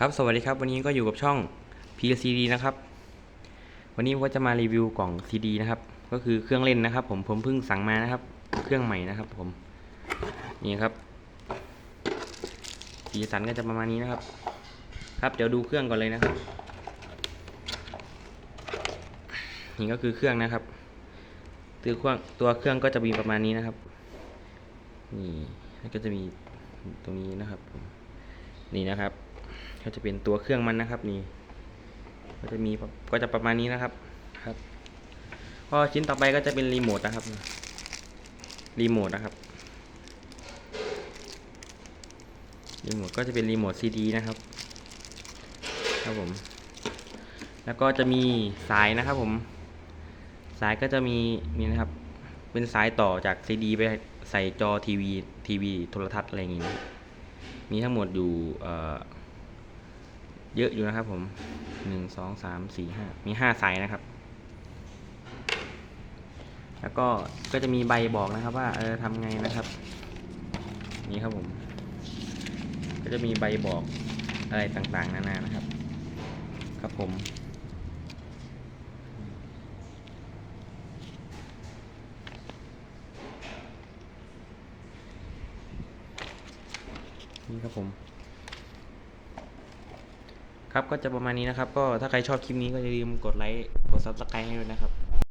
ครับสวัสดีครับวันนี้ก็อยู่กับช่อง PCD นะครับ วันนี้ผมก็จะมารีวิวกล่อง CD นะครับ ก็คือเครื่องเล่นนะครับ ผมผมเพิ่งสั่งมานะครับ เครื่องใหม่นะครับ ผมนี่ครับสีสันก็จะประมาณนี้นะครับ ครับเดี๋ยวดูเครื่องก่อนเลยนะครับนี่ก็คือเครื่องนะครับ ตัวเครื่องตัวเครื่องก็จะมีประมาณนี้นะครับนี่ก็จะมีตรงนี้นะครับนี่นะครับ ก็จะเป็นตัวเครื่องมันนะครับนี่ ก็จะมีก็จะประมาณนี้นะครับครับก็ชิ้นต่อไปก็จะเป็นรีโมทนะครับรีโมทนะครับรีโมทก็จะเป็นรีโมทซีดีนะครับครับผมแล้วก็จะมีสายนะครับผม สายก็จะมีนี่นะครับ เป็นสายต่อจากซีดีไปใส่จอทีวีทีวีโทรทัศน์อะไรอย่างงี้ มีทั้งหมดอยู่ เยอะอยู่นะครับผมหนึ่งสองสามสี่ห้ามีห้าสายนะครับ แล้วก็ก็จะมีใบบอกนะครับว่าเออทำไงนะครับ นี่ครับผม ก็จะมีใบบอกอะไรต่างๆ นานานะครับ ครับผมนี่ครับผม ครับก็จะประมาณนี้นะครับ ก็ถ้าใครชอบคลิปนี้ก็อย่าลืมกดไลค์กดซับสไครต์ให้ด้วยนะครับ